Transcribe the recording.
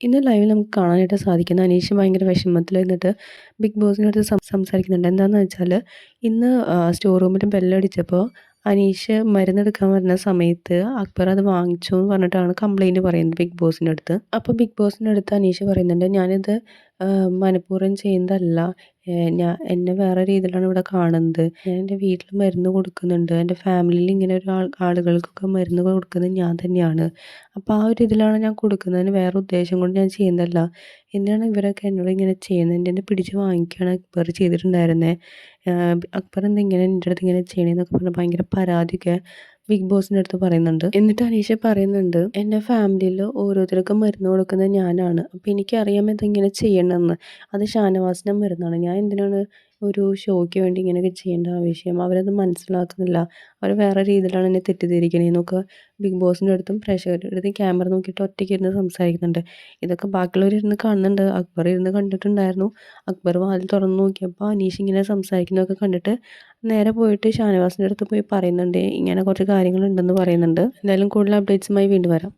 ഇന്ന് ലൈവിൽ നമുക്ക് കാണാനായിട്ട് സാധിക്കുന്ന അനീഷ് ഭയങ്കര വിഷമത്തിൽ എന്നിട്ട് ബിഗ് ബോസിനടുത്ത് അടുത്ത് സംസാരിക്കുന്നുണ്ട്. എന്താണെന്ന് വെച്ചാൽ ഇന്ന് സ്റ്റോർ റൂമിൽ ബെല്ലടിച്ചപ്പോൾ അനീഷ് മരുന്നെടുക്കാൻ വരുന്ന സമയത്ത് അക്ബർ അത് വാങ്ങിച്ചു എന്ന് പറഞ്ഞിട്ടാണ് കംപ്ലൈന്റ് പറയുന്നത് ബിഗ് ബോസിന്റെ അടുത്ത് അപ്പോൾ ബിഗ് ബോസിന്റെ അടുത്ത് അനീഷ് പറയുന്നുണ്ട് ഞാനിത് മനഃപൂർവം ചെയ്യുന്നതല്ല. ഞാൻ എന്നെ വേറെ രീതിയിലാണ് ഇവിടെ കാണുന്നത്. ഞാൻ എന്റെ വീട്ടിൽ മരുന്ന് കൊടുക്കുന്നുണ്ട്. എന്റെ ഫാമിലിയിൽ ഇങ്ങനെ ഒരു ആളുകൾക്കൊക്കെ മരുന്ന് കൊടുക്കുന്നത് ഞാൻ തന്നെയാണ്. അപ്പോൾ ആ ഒരു ഇതിലാണ് ഞാൻ കൊടുക്കുന്നതിന് വേറെ ഉദ്ദേശം കൊണ്ട് ഞാൻ ചെയ്യുന്നതല്ല. എന്തിനാണ് ഇവരൊക്കെ എന്നോട് ഇങ്ങനെ ചെയ്യുന്നത്? എന്റെ എന്നെ പിടിച്ച് വാങ്ങിക്കുകയാണ് അക്ബർ ചെയ്തിട്ടുണ്ടായിരുന്നത് അക്ബർ എന്താ ഇങ്ങനെ എന്റെ അടുത്ത് ഇങ്ങനെ ചെയ്യണേന്നൊക്കെ പറഞ്ഞ് ഭയങ്കര പരാതിയൊക്കെ ബിഗ് ബോസിന്റെ അടുത്ത് പറയുന്നുണ്ട്. എന്നിട്ട് അനീഷ പറയുന്നുണ്ട് എന്റെ ഫാമിലിയിൽ ഓരോരുത്തർക്കും മരുന്ന് കൊടുക്കുന്നത് ഞാനാണ്. അപ്പോൾ എനിക്കറിയാം ഇതെങ്ങനെ ചെയ്യണമെന്ന്. അത് ഷാനവാസിന്റെ മരുന്നാണ്. ഞാൻ എന്തിനാണ് ഒരു ഷോയ്ക്ക് വേണ്ടി ഇങ്ങനെയൊക്കെ ചെയ്യേണ്ട ആവശ്യം അവരത് മനസ്സിലാക്കുന്നില്ല. അവർ വേറെ രീതിയിലാണ് എന്നെ തെറ്റിദ്ധരിക്കണേന്നൊക്കെ ബിഗ് ബോസിന്റെ അടുത്തും പ്രേക്ഷകരുടെ അടുത്തും ക്യാമറ നോക്കിയിട്ട് ഒറ്റയ്ക്ക് ഇരുന്ന് സംസാരിക്കുന്നുണ്ട്. ഇതൊക്കെ ബാക്കിയുള്ളവർ ഇരുന്ന് കാണുന്നുണ്ട്. അക്ബർ ഇരുന്ന് കണ്ടിട്ടുണ്ടായിരുന്നു. അക്ബർ വാതിൽ തുറന്ന് നോക്കിയപ്പോൾ അനീഷ് ഇങ്ങനെ സംസാരിക്കുന്നതൊക്കെ കണ്ടിട്ട് നേരെ പോയിട്ട് ഷാനവാസിന്റെ അടുത്ത് പോയി പറയുന്നുണ്ട്. ഇങ്ങനെ കുറച്ച് കാര്യങ്ങളുണ്ടെന്ന് പറയുന്നുണ്ട്. എന്തായാലും കൂടുതൽ അപ്ഡേറ്റ്സുമായി വീണ്ടും വരാം.